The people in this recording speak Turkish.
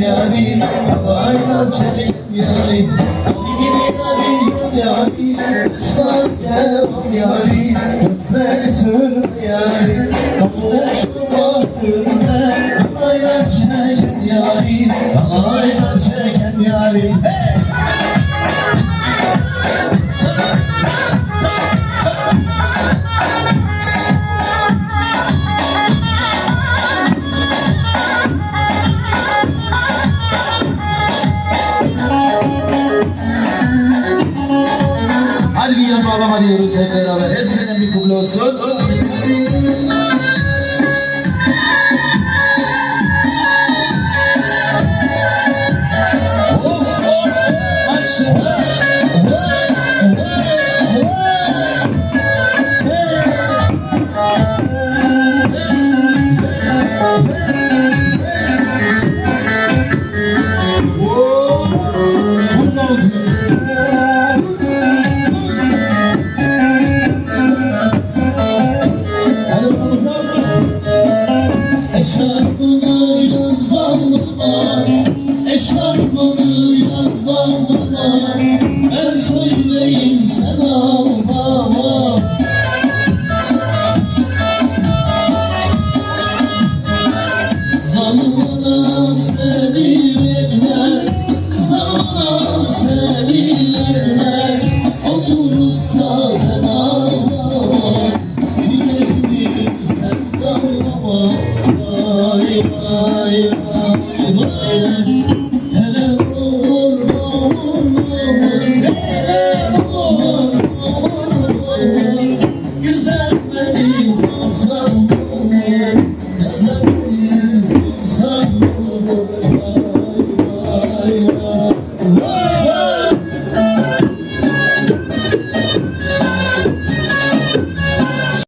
çeken yani Havayla çeken yani Gidiyenin can yani Taşlar keman yani Gözler sürme yani Davul zurna önümde Havayla çeken yani Havayla çeken yani Hey! Kıya bağlama diyoruz hep beraber. Hepsine bir kubla olsun. Thank you. Eşarbını yak bağlama vay vay vay vay.